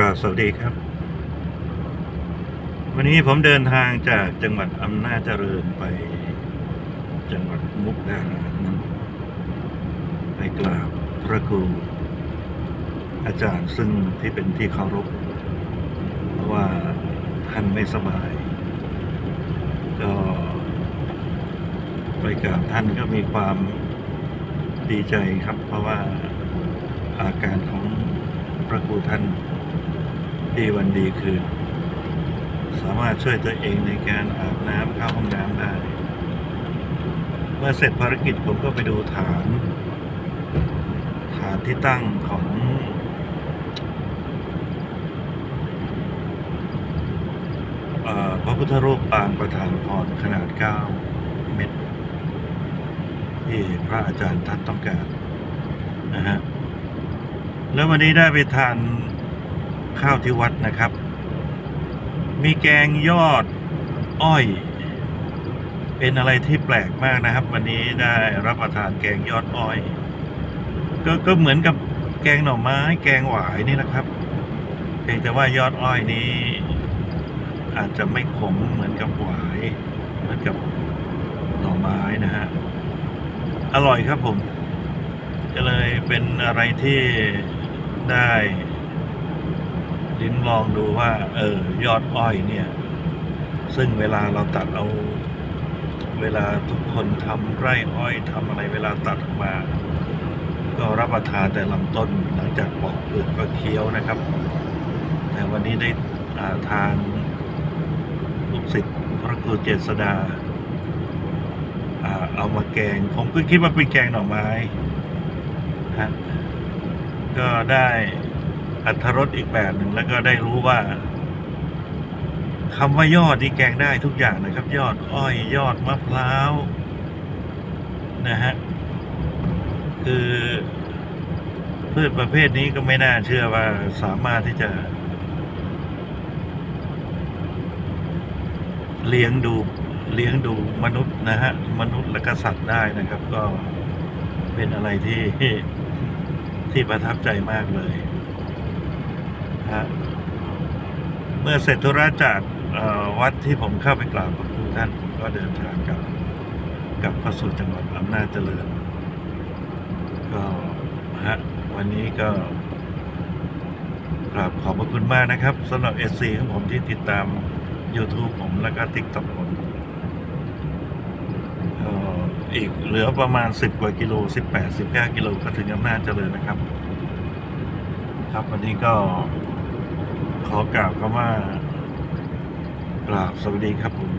ราบสวัสดีครับ วันนี้ผมเดินทางจากจังหวัดอำนาจเจริญไป จังหวัดมุกดาหารนั้นไปกราบพระครูอาจารย์ซึ่งที่เป็นที่เคารพเพราะว่าท่านไม่สบาย ก็ไปกราบท่านก็มีความดีใจครับ เพราะว่าอาการของพระครูท่าน ดีวันดีคืน สามารถช่วยตัวเองในการอาบน้ำเข้าห้องน้ำได้ เมื่อเสร็จภารกิจผมก็ไปดูฐาน ฐานที่ตั้งของพระพุทธรูปปางประธานพรขนาด 9 เมตร ที่พระอาจารย์ท่านต้องการนะฮะแล้ววันนี้ได้ไปทาน ข้าวที่วัดนะครับ มีแกงยอดอ้อย เป็นอะไรที่แปลกมากนะครับ วันนี้ได้รับประทานแกงยอดอ้อย ก็ก็เหมือนกับแกงหน่อไม้แกงหวายนี่นะครับเพียงแต่ว่ายอดอ้อยนี้ อาจจะไม่ขมเหมือนกับหวายเหมือนกับหน่อไม้นะฮะอร่อยครับผม ก็เลยเป็นอะไรที่ได้ ลิ้มลองดูว่า เออยอดอ้อยเนี่ย ซึ่งเวลาเราตัดเอา เวลาทุกคนทำไร่อ้อยทำอะไรเวลาตัดออกมา ก็รับประทานแต่ลำต้นหลังจากปอกเปลือกก็เคี้ยวนะครับ แต่วันนี้ได้าทางลูกศิษย์พระครูเจษดาอาเอามาแกง ผมก็คิดว่าเป็นแกงหน่อไม้ฮะก็ได้ อัธรสอีกแบบหนึ่งแล้วก็ได้รู้ว่าคำว่ายอดที่แกงได้ทุกอย่างนะครับ ยอดอ้อยยอดมะพร้าวนะฮะคือพืชประเภทนี้ก็ไม่น่าเชื่อว่าสามารถที่จะ เลี้ยงดูเลี้ยงดูมนุษย์นะฮะ มนุษย์และกษัตริย์ได้นะครับ ก็เป็นอะไรที่ที่ประทับใจมากเลย ฮะเมื่อเสร็จธุระจากวัดที่ผมเข้าไปกราบพระครูท่านผมก็เดินทางกลับกลับเข้าสู่จังหวัดอำนาจเจริญ ก็ฮะวันนี้ก็กราบขอบพระคุณมากนะครับสำหรับเอซีของผมที่ติดตาม YouTube ผมแล้วก็ TikTok ผมเอ่ออีกเหลือประมาณ 10 กว่ากิโล 18 19 กิโลก็ถึงอำนาจเจริญนะครับ ครับวันนี้ก็ ขอกล่าวคำว่ากราบสวัสดีครับผม